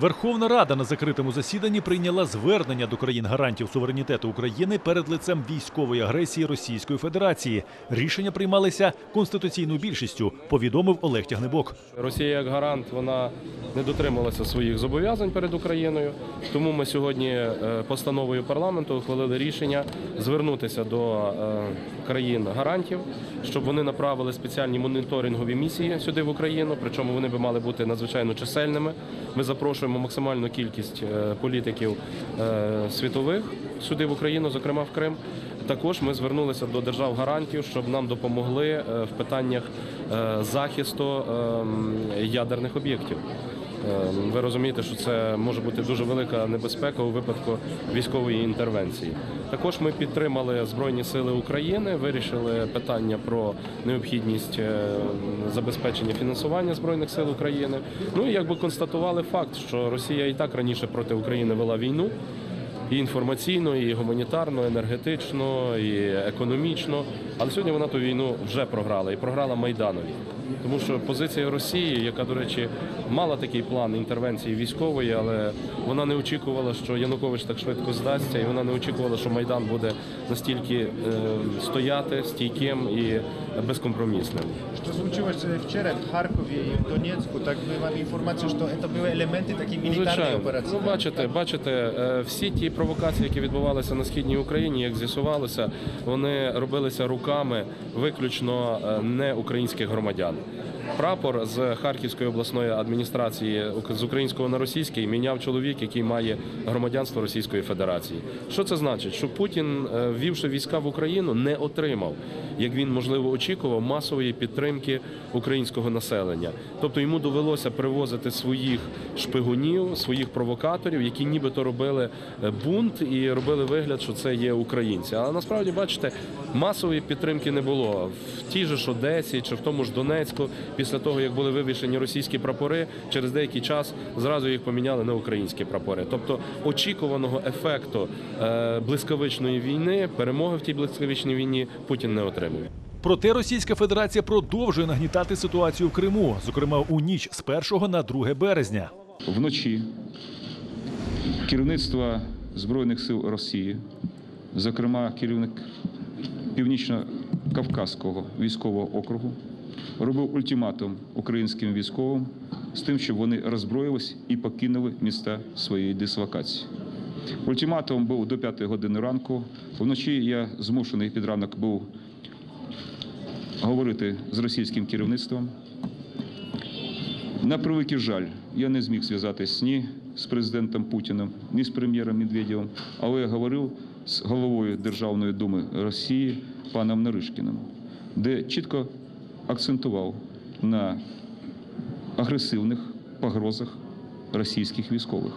Верховна Рада на закритому засіданні прийняла звернення до країн-гарантів суверенітету України перед лицем військової агресії Російської Федерації. Рішення приймалися конституційною більшістю, повідомив Олег Тягнебок. Росія як гарант вона не дотрималася своїх зобов'язань перед Україною. Тому ми сьогодні е, постановою парламенту ухвалили рішення звернутися до е, країн гарантів, щоб вони направили спеціальні моніторингові місії сюди в Україну. Причому вони би мали бути надзвичайно чисельними. Ми запрошуємо максимальну кількість е, політиків е, світових сюди в Україну, зокрема в Крим. Також ми звернулися до держав гарантів, щоб нам допомогли е, в питаннях захисту ем, ядерних об'єктів. Ем, Ви розумієте, що це може бути дуже велика небезпека у випадку військової інтервенції. Також ми підтримали Збройні Сили України, вирішили питання про необхідність е, забезпечення фінансування Збройних сил України. Ну і якби констатували факт, що Росія і так раніше проти України вела війну і інформаційно, і гуманітарно, енергетично, і економічно. Але сьогодні вона ту війну вже програла і програла Майданові. Тому що позиція Росії, яка, до речі, мала такий план інтервенції військової, але вона не очікувала, що Янукович так швидко здасться, і вона не очікувала, що Майдан буде настільки е, стояти стійким і безкомпромісним. Что случилось э, вчера в Харькове и в Донецку, так мы вам информацию, что это были элементы такие Ну, милитарной Звичайно. операции. Ну, бачите, бачите, е, всі ті провокації, які відбувалися на східній Україні, як з'ясувалося, вони робилися руками виключно е, не українських громадян. Прапор з Харківської обласної адміністрації з українського на російський міняв чоловік, який має громадянство Російської Федерації. Що це значить? Що Путін, е, ввівши війська в Україну, не отримав, як він можливо очікував, масової підтримки українського населення. Тобто йому довелося привозити своїх шпигунів, своїх провокаторів, які нібито робили е, бунт і робили вигляд, що це є українці. Але насправді, бачите, масової підтримки не було в тій же ж Одесі чи в тому ж Донецьку. Після того, як були вивішені російські прапори, через деякий час зразу їх поміняли на українські прапори. Тобто очікуваного ефекту е, блискавичної війни, перемоги в тій блискавичній війні Путін не отримує. Проте Російська Федерація продовжує нагнітати ситуацію в Криму, зокрема у ніч з 1 на 2 березня. Вночі керівництво Збройних сил Росії, зокрема керівник Північно-Кавказського військового округу, робив ультиматум українським військовим з тим, щоб вони роззброїлись і покинули міста своєї дислокації. Ультиматум був до 5 години ранку. Вночі я змушений під ранок був говорити з російським керівництвом. На превеликий жаль, я не зміг зв'язатись ні з президентом Путіним, ні з прем'єром Медведєвим, але я говорив з головою Державної думи Росії паном Наришкіним, де чітко акцентував на агресивних погрозах російських військових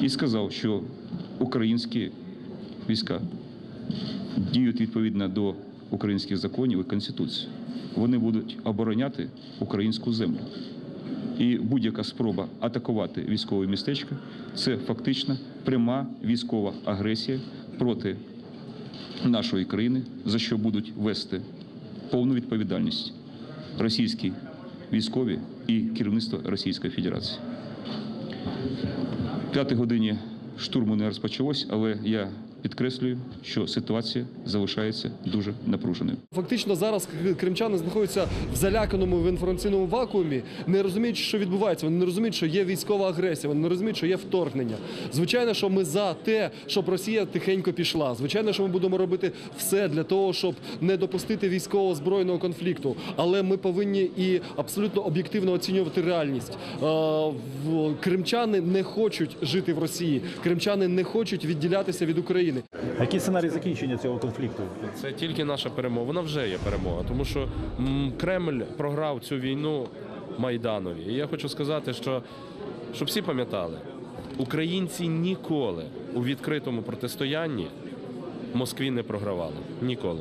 і сказав, що українські війська діють відповідно до українських законів і конституції. Вони будуть обороняти українську землю. І будь-яка спроба атакувати військове містечко це фактично пряма військова агресія проти нашої країни, за що будуть вести повну відповідальність російські військові і керівництво Російської Федерації. П'ятій годині штурму не розпочалось, але я підкреслюю, що ситуація залишається дуже напруженою. Фактично зараз кримчани знаходяться в заляканому в інформаційному вакуумі, не розуміють, що відбувається. Вони не розуміють, що є військова агресія, вони не розуміють, що є вторгнення. Звичайно, що ми за те, щоб Росія тихенько пішла. Звичайно, що ми будемо робити все для того, щоб не допустити військового збройного конфлікту. Але ми повинні і абсолютно об'єктивно оцінювати реальність. Е, Кримчани не хочуть жити в Росії. Кримчани не хочуть відділятися від України. Який сценарій закінчення цього конфлікту? Це тільки наша перемога. Вона вже є перемога, тому що Кремль програв цю війну Майданові. І я хочу сказати, що щоб всі пам'ятали, українці ніколи у відкритому протистоянні Москві не програвали. Ніколи.